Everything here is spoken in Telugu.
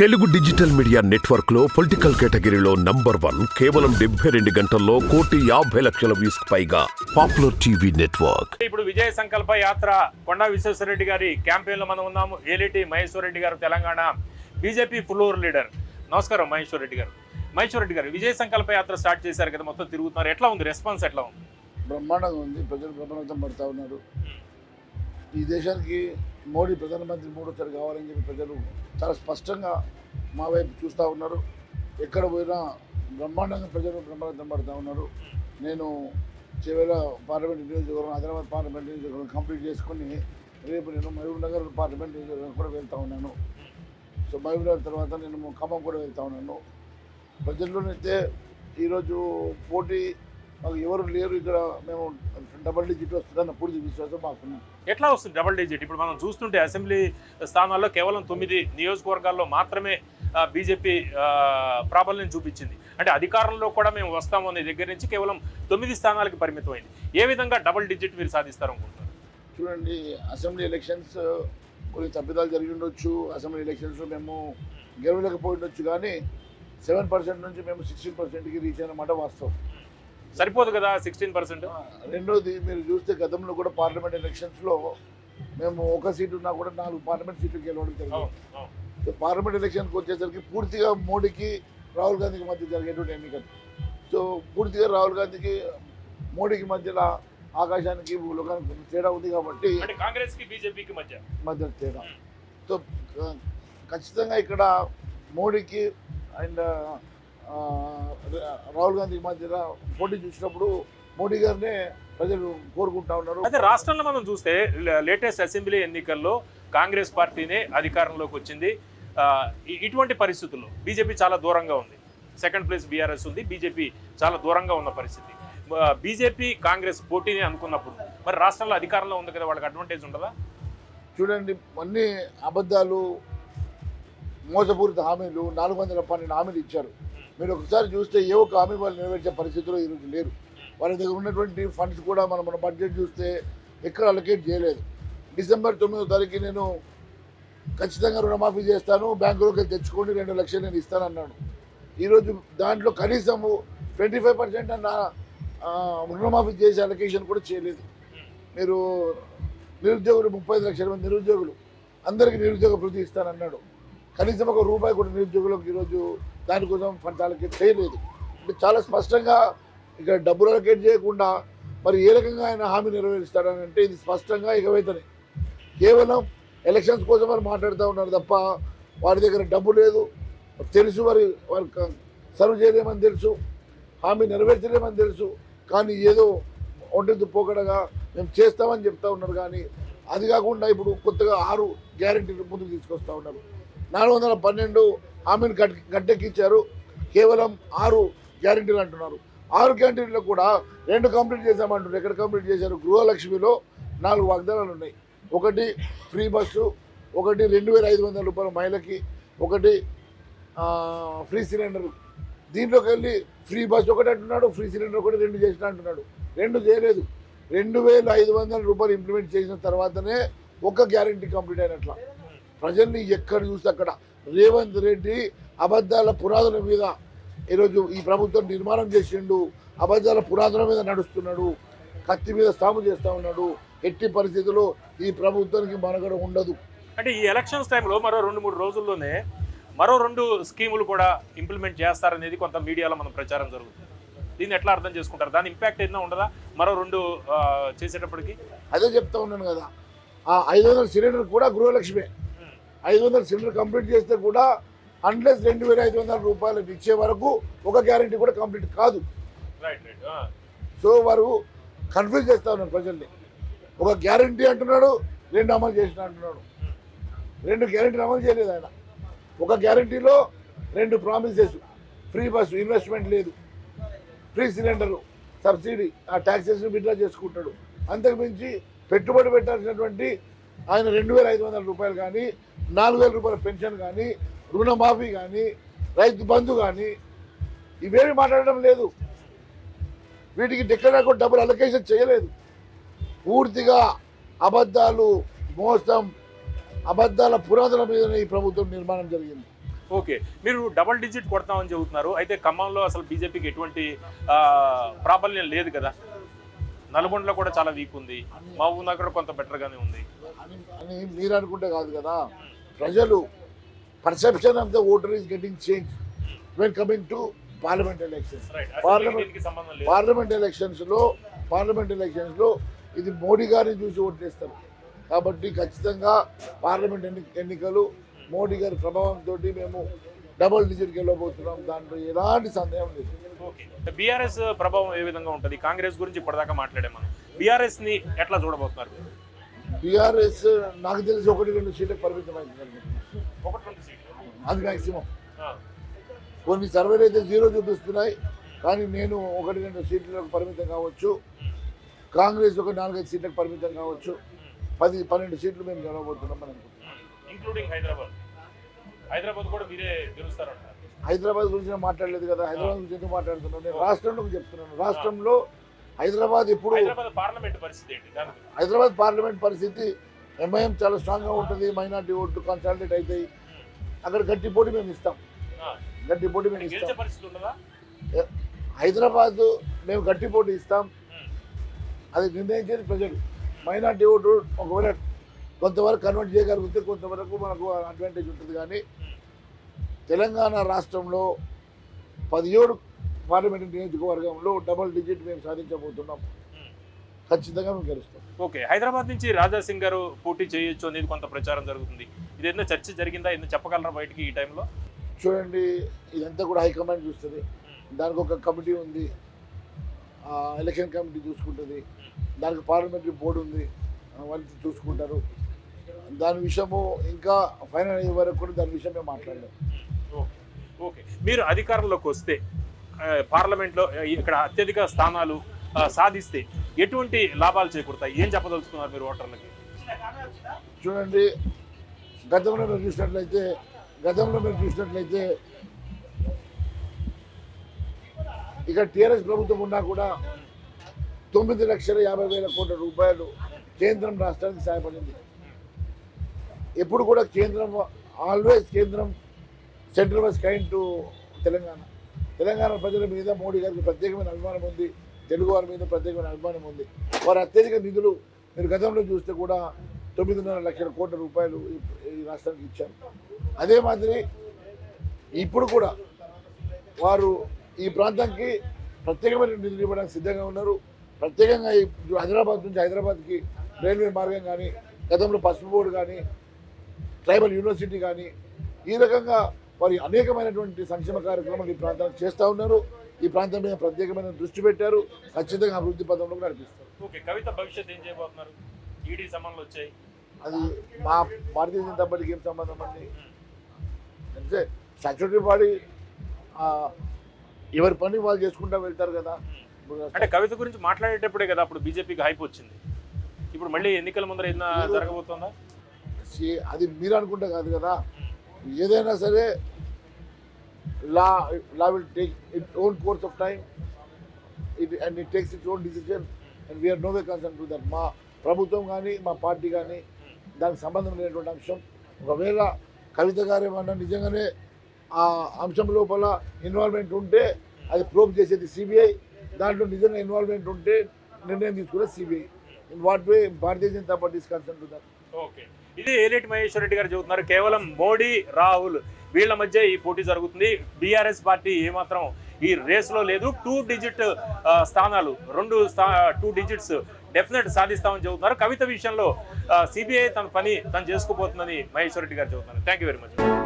తెలుగు డిజిటల్ మీడియా నెట్వర్క్లో పొలిటికల్ కేటగిరీలో నంబర్ వన్ కేవలం డెబ్బై రెండు గంటల్లో కోటి యాభై లక్షల వ్యూస్ పైగా పాపులర్ టీవీ నెట్వర్క్. ఇప్పుడు విజయ సంకల్ప యాత్ర కొండా విశ్వేశ్వరరెడ్డి గారి క్యాంపెయిన్లో మనం ఉన్నాము. ఏలిటి మహేశ్వర్ రెడ్డి గారు తెలంగాణ బీజేపీ ఫ్లోర్ లీడర్. నమస్కారం మహేశ్వర్ రెడ్డి గారు. మహేశ్వర్ రెడ్డి గారు విజయ సంకల్ప యాత్ర స్టార్ట్ చేశారు కదా మొత్తం తిరుగుతున్నారు. ఎట్లా ఉంది? రెస్పాన్స్ ఎట్లా ఉంది? బ్రహ్మాండంగా ఉంది. ప్రజలు బ్రహ్మాండం పడతా ఉన్నారు. ఈ దేశానికి మోడీ ప్రధానమంత్రి మూడోసారి కావాలని చెప్పి ప్రజలు చాలా స్పష్టంగా మా వైపు చూస్తూ ఉన్నారు. ఎక్కడ పోయినా బ్రహ్మాండంగా ప్రజలు బ్రహ్మాండం పడుతూ ఉన్నారు. నేను చివరి పార్లమెంట్ నియోజకవర్గం హైదరాబాద్ పార్లమెంట్ నియోజకవర్గం కంప్లీట్ చేసుకుని రేపు నేను మహబూబ్ నగర్ పార్లమెంట్ నియోజకవర్గం కూడా వెళ్తూ ఉన్నాను. సో మహబూబ్ నగర్ తర్వాత నేను ఖమ్మం కూడా వెళ్తూ ఉన్నాను. ప్రజల్లోనైతే ఈరోజు పోటీ మాకు ఎవరు లేరు ఇక్కడ. మేము డబల్ డిజిట్ వస్తుందన్న పూర్తి విశ్వాసం మాకున్నాం ఎట్లా వస్తుంది డబుల్ డిజిట్ ఇప్పుడు మనం చూస్తుంటే అసెంబ్లీ స్థానాల్లో కేవలం తొమ్మిది నియోజకవర్గాల్లో మాత్రమే బీజేపీ ప్రాబల్యం చూపించింది. అంటే అధికారంలో కూడా మేము వస్తాము అనే దగ్గర నుంచి కేవలం తొమ్మిది స్థానాలకి పరిమితమైంది. ఏ విధంగా డబుల్ డిజిట్ మీరు సాధిస్తారు అనుకుంటున్నారు చూడండి అసెంబ్లీ ఎలక్షన్స్ కొన్ని తప్పిదాలు జరిగి ఉండొచ్చు. అసెంబ్లీ ఎలక్షన్స్లో మేము గెలవలేకపోయి ఉండొచ్చు. కానీ సెవెన్ పర్సెంట్ నుంచి మేము సిక్స్టీన్ పర్సెంట్కి రీచ్ అయినమాట వాస్తవం. సరిపోదు కదా సిక్స్టీన్ పర్సెంట్? రెండోది మీరు చూస్తే గతంలో కూడా పార్లమెంట్ ఎలక్షన్స్లో మేము ఒక సీటు ఉన్నా కూడా నాలుగు పార్లమెంట్ సీట్లు గెలవడం జరిగింది. సో పార్లమెంట్ ఎలక్షన్కి వచ్చేసరికి పూర్తిగా మోడీకి రాహుల్ గాంధీకి మధ్య జరిగేటువంటి ఎన్నికలు. సో పూర్తిగా రాహుల్ గాంధీకి మోడీకి మధ్యలో ఆకాశానికి భూలోకానికి తేడా ఉంది కాబట్టి అంటే కాంగ్రెస్కి బీజేపీకి మధ్య? మధ్య తేడా. సో ఖచ్చితంగా ఇక్కడ మోడీకి అండ్ రాహుల్ గాంధీకి మధ్య పోటీ చూసినప్పుడు మోడీ గారినే ప్రజలు కోరుకుంటా ఉన్నారు. అయితే రాష్ట్రంలో మనం చూస్తే లేటెస్ట్ అసెంబ్లీ ఎన్నికల్లో కాంగ్రెస్ పార్టీనే అధికారంలోకి వచ్చింది. ఇటువంటి పరిస్థితుల్లో బీజేపీ చాలా దూరంగా ఉంది. సెకండ్ ప్లేస్ బీఆర్ఎస్ ఉంది. బీజేపీ చాలా దూరంగా ఉన్న పరిస్థితి. బీజేపీ కాంగ్రెస్ పోటీని అనుకున్నప్పుడు మరి రాష్ట్రంలో అధికారంలో ఉంది కదా వాళ్ళకి అడ్వాంటేజ్ ఉండదా? చూడండి అన్ని అబద్ధాలు మోసపూరిత హామీలు నాలుగు వందల పన్నెండు హామీలు ఇచ్చారు. మీరు ఒకసారి చూస్తే ఏ ఒక హామీ వాళ్ళు నెరవేర్చే పరిస్థితిలో ఈరోజు లేరు. వాళ్ళ దగ్గర ఉన్నటువంటి ఫండ్స్ కూడా మనం మన బడ్జెట్ చూస్తే ఎక్కడ అలొకేట్ చేయలేదు. డిసెంబర్ తొమ్మిదో తారీఖు నేను ఖచ్చితంగా రుణమాఫీ చేస్తాను బ్యాంకులోకి తెచ్చుకోండి రెండు లక్షలు నేను ఇస్తాను అన్నాడు. ఈరోజు దాంట్లో కనీసము ట్వంటీ ఫైవ్ పర్సెంట్ అన్న రుణమాఫీ చేసే అలొకేషన్ కూడా చేయలేదు. మీరు నిరుద్యోగులు ముప్పై లక్షల మంది నిరుద్యోగులు అందరికీ నిరుద్యోగ వృద్ధి ఇస్తానన్నాడు. కనీసం ఒక రూపాయి కూడా నిరుద్యోగులకు ఈరోజు దానికోసం ఫండ్స్ అలొకేట్ చేయలేదు. అంటే చాలా స్పష్టంగా ఇక్కడ డబ్బులు అలొకేట్ చేయకుండా మరి ఏ రకంగా ఆయన హామీ నెరవేరుస్తాడని అంటే ఇది స్పష్టంగా ఎగవేతనే కేవలం ఎలక్షన్స్ కోసం వారు మాట్లాడుతూ ఉన్నారు తప్ప వారి దగ్గర డబ్బు లేదు. తెలుసు వారి వారి సర్వ్ చేయలేమని తెలుసు. హామీ నెరవేర్చలేమని తెలుసు. కానీ ఏదో ఒంటి పోకడగా మేము చేస్తామని చెప్తా ఉన్నారు కానీ అది కాకుండా ఇప్పుడు కొత్తగా ఆరు గ్యారెంటీలు ముందుకు తీసుకొస్తూ ఉన్నారు. నాలుగు వందల పన్నెండు హామీని గట్ గట్టెక్కిచ్చారు కేవలం ఆరు గ్యారెంటీలు అంటున్నారు. ఆరు గ్యారెంటీల్లో కూడా రెండు కంప్లీట్ చేశామంటున్నారు. ఎక్కడ కంప్లీట్ చేశారు? గృహలక్ష్మిలో నాలుగు వాగ్దానాలు ఉన్నాయి. ఒకటి ఫ్రీ బస్సు ఒకటి రెండు వేల ఐదు వందల రూపాయల మహిళకి ఒకటి ఫ్రీ సిలిండర్. దీంట్లోకి వెళ్ళి ఫ్రీ బస్ ఒకటి అంటున్నాడు ఫ్రీ సిలిండర్ ఒకటి రెండు చేసిన అంటున్నాడు. రెండు చేయలేదు. రెండు వేల ఐదు వందల రూపాయలు ఇంప్లిమెంట్ చేసిన తర్వాతనే ఒక గ్యారంటీ కంప్లీట్ అయినట్ల. ప్రజల్ని ఎక్కడ చూస్తే అక్కడ రేవంత్ రెడ్డి అబద్ధాల పునాదుల మీద ఈరోజు ఈ ప్రభుత్వం నిర్మాణం చేసిండు అబద్ధాల పునాదుల మీద నడుస్తున్నాడు కత్తి మీద సాము చేస్తూ ఉన్నాడు. ఎట్టి పరిస్థితుల్లో ఈ ప్రభుత్వానికి మనగడ ఉండదు. అంటే ఈ ఎలక్షన్స్ టైంలో మరో రెండు మూడు రోజుల్లోనే మరో రెండు స్కీములు కూడా ఇంప్లిమెంట్ చేస్తారనేది కొంత మీడియాలో మనం ప్రచారం జరుగుతుంది. దీన్ని ఎట్లా అర్థం చేసుకుంటారు? దాని ఇంపాక్ట్ ఏదైనా ఉండదా? మరో రెండు చేసేటప్పటికి? అదే చెప్తా ఉన్నాను కదా. ఆ ఐదు వందల సిలిండర్ కూడా గృహలక్ష్మి. ఐదు వందల సిలిండర్ కంప్లీట్ చేస్తే కూడా అన్లెస్ రెండు వేల ఐదు వందల రూపాయలు ఇచ్చే వరకు ఒక గ్యారంటీ కూడా కంప్లీట్ కాదు. రైట్ రైట్ సో వారు కన్ఫ్యూజ్ చేస్తా ఉన్నారు ప్రజల్ని. ఒక గ్యారంటీ అంటున్నాడు రెండు అమలు చేసిన అంటున్నాడు. రెండు గ్యారంటీలు అమలు చేయలేదు ఆయన. ఒక గ్యారంటీలో రెండు ప్రామిసెస్ ఫ్రీ బస్సు ఇన్వెస్ట్మెంట్ లేదు. ఫ్రీ సిలిండరు సబ్సిడీ ఆ ట్యాక్సెస్ని విత్డ్రా చేసుకుంటాడు. అంతకు మించి పెట్టుబడి పెట్టాల్సినటువంటి ఆయన రెండు వేల ఐదు వందల రూపాయలు కానీ నాలుగు వేల రూపాయల పెన్షన్ కానీ రుణమాఫీ కానీ రైతు బంధు కానీ ఇవేమి మాట్లాడడం లేదు. వీటికి కూడా డబ్బులు అలొకేషన్ చేయలేదు. పూర్తిగా అబద్ధాలు మోసం అబద్ధాల పురాతన మీద ఈ ప్రభుత్వం నిర్మాణం జరిగింది. ఓకే. మీరు డబల్ డిజిట్ కొడతామని చెబుతున్నారు. అయితే ఖమ్మంలో అసలు బీజేపీకి ఎటువంటి ప్రాబల్యం లేదు కదా. నల్గొండలో కూడా చాలా వీక్ ఉంది. మహబూబ్ నగర్ కొంత బెటర్గానే ఉంది. అని మీరు అనుకుంటే కాదు కదా. ప్రజలు perception of the voter is getting change when coming to parliament elections parliament ఎలక్షన్స్లో పార్లమెంట్ ఎలక్షన్స్లో ఇది మోడీ గారిని చూసి ఓట్లేస్తారు. కాబట్టి ఖచ్చితంగా పార్లమెంట్ ఎన్ని ఎన్నికలు మోడీ గారి ప్రభావంతో మేము డబుల్ డిజిట్కి వెళ్ళబోతున్నాం దాంట్లో ఎలాంటి సందేహం లేదు. బీఆర్ఎస్ ప్రభావం ఏ విధంగా ఉంటుంది? కాంగ్రెస్ గురించి ఇప్పటిదాకా మాట్లాడాం మనం. బీఆర్ఎస్ని ఎట్లా చూడబోతున్నారు? బీఆర్ఎస్ నాకు తెలిసి ఒకటి రెండు సీట్లకు సీట్లు. అది మ్యాక్సిమం కొన్ని సర్వేలు అయితే జీరో చూపిస్తున్నాయి కానీ నేను ఒకటి రెండు సీట్లకు పరిమితం కావచ్చు. కాంగ్రెస్ ఒక నాలుగైదు సీట్లకు పరిమితం కావచ్చు. పది పన్నెండు సీట్లు మేము గెలవబోతున్నాం అని హైదరాబాద్. హైదరాబాద్ కూడా మీరే హైదరాబాద్ గురించి మాట్లాడలేదు కదా హైదరాబాద్ గురించి ఎందుకు మాట్లాడుతున్నాను? నేను రాష్ట్రంలో చెప్తున్నాను. రాష్ట్రంలో హైదరాబాద్ ఇప్పుడు హైదరాబాద్ పార్లమెంట్ పరిస్థితి. హైదరాబాద్ పార్లమెంట్ పరిస్థితి ఎంఐఎం చాలా స్ట్రాంగ్గా ఉంటుంది మైనార్టీ ఓట్లు కన్సాలిడేట్ అవుతాయి. అక్కడ గట్టి పోటీ మేము ఇస్తాం. గట్టి పోటీ మేము ఇస్తాం. హైదరాబాద్ మేము గట్టి పోటీ ఇస్తాం. ఉమ్, అది నిర్ణయించేది ప్రజలు. మైనార్టీ ఓటు ఒకవేళ కొంతవరకు కన్వర్ట్ చేయగలిగితే కొంతవరకు మనకు అడ్వాంటేజ్ ఉంటుంది. కానీ తెలంగాణ రాష్ట్రంలో పదిహేడు పార్లమెంట్ నియోజకవర్గంలో డబుల్ డిజిట్ మేము సాధించబోతున్నాం. ఖచ్చితంగా మేము గెలుస్తాం. ఓకే హైదరాబాద్ నుంచి రాజా సింగ్ గారు పోటీ చేయొచ్చు అనేది కొంత ప్రచారం జరుగుతుంది. ఇది ఏదైనా చర్చ జరిగిందా? ఏదైనా చెప్పగలరా బయటికి ఈ టైంలో? చూడండి ఇదంతా కూడా హైకమాండ్ చూస్తుంది. దానికి ఒక కమిటీ ఉంది. ఎలక్షన్ కమిటీ చూసుకుంటుంది. దానికి పార్లమెంటరీ బోర్డు ఉంది. వాళ్ళు చూసుకుంటారు. దాని విషయము ఇంకా ఫైనల్ అయ్యే వరకు కూడా దాని విషయం మేము మాట్లాడలేము ఓకే. ఓకే. మీరు అధికారంలోకి వస్తే పార్లమెంట్లో ఇక్కడ అత్యధిక స్థానాలు సాధిస్తే ఎటువంటి లాభాలు చేకూరుతాయి? ఏం చెప్పదలుచుకున్నారు మీరు ఓటర్లకి? చూడండి గతంలో మీరు చూసినట్లయితే గతంలో మీరు చూసినట్లయితే ఇక్కడ టీఆర్ఎస్ ప్రభుత్వం ఉన్నా కూడా తొమ్మిది లక్షల యాభై వేల కోట్ల రూపాయలు కేంద్రం రాష్ట్రానికి సహాయపడింది ఎప్పుడు కూడా కేంద్రం ఆల్వేస్ కేంద్రం central was kind to Telangana. Telangana ప్రజల మీద మోడీ గారికి ప్రత్యేకమైన అభిమానం ఉంది. తెలుగు వారి మీద ప్రత్యేకమైన అభిమానం ఉంది. వారి అత్యధిక నిధులు మీరు గతంలో చూస్తే కూడా తొమ్మిదిన్నర లక్షల కోట్ల రూపాయలు ఈ- ఈ రాష్ట్రానికి ఇచ్చారు. అదే మాదిరి ఇప్పుడు కూడా వారు ఈ ప్రాంతానికి ప్రత్యేకమైన నిధులు ఇవ్వడానికి సిద్ధంగా ఉన్నారు. ప్రత్యేకంగా ఈ హైదరాబాద్ నుంచి హైదరాబాద్కి రైల్వే మార్గం కానీ గతంలో పసుపు బోర్డు కానీ ట్రైబల్ యూనివర్సిటీ కానీ ఈ రకంగా వారి అనేకమైనటువంటి సంక్షేమ కార్యక్రమాలు ఈ ప్రాంతానికి చేస్తూ ఉన్నారు. ఈ ప్రాంతం మీద ప్రత్యేకమైన దృష్టి పెట్టారు? ఖచ్చితంగా అభివృద్ధి పదంలో నడిపిస్తారు. ఓకే కవిత భవిష్యత్ ఏం చేయబోతున్నారు? ఈడీ సమన్లు వచ్చాయి. అది మా భారతీయ జనతా పార్టీకి ఏం సంబంధం అండి? అంటే స్టాచ్యూటరీ బాడీ ఎవరి పని వాళ్ళు చేసుకుంటా వెళ్తారు కదా. అంటే కవిత గురించి మాట్లాడేటప్పుడే కదా అప్పుడు బీజేపీకి హైప్ వచ్చింది. ఇప్పుడు మళ్ళీ ఎన్నికల ముందర ఏదైనా జరగబోతుందా? అది మీరు అనుకుంటే కాదు కదా. ఏదైనా సరే law law will take it own course of time it and it takes it own decision and we are no way concern to that. మా ప్రభుత్వం కానీ మా పార్టీ కానీ దానికి సంబంధం లేనటువంటి అంశం. ఒకవేళ కవిత గారు ఏమన్నా నిజంగానే ఆ అంశం లోపల ఇన్వాల్వ్మెంట్ ఉంటే అది ప్రూవ్ చేసేది సిబిఐ దాంట్లో నిజంగా ఇన్వాల్వ్మెంట్ ఉంటే నిర్ణయం తీసుకునేది CBI in what way Bharatiya Janata Party is concern to that okay ఇది ఏలేటి మహేశ్వర రెడ్డి గారు చెబుతున్నారు. కేవలం మోడీ రాహుల్ వీళ్ళ మధ్య ఈ పోటీ జరుగుతుంది. బీఆర్ఎస్ పార్టీ ఏమాత్రం ఈ రేస్లో లేదు. టూ డిజిట్ స్థానాలు రెండు స్థా టూ డిజిట్స్ డెఫినెట్ సాధిస్తామని చెబుతున్నారు. కవిత విషయంలో సిబిఐ తన పని తను చేసుకోబోతుందని మహేశ్వర రెడ్డి గారు చెబుతున్నారు. Thank you very much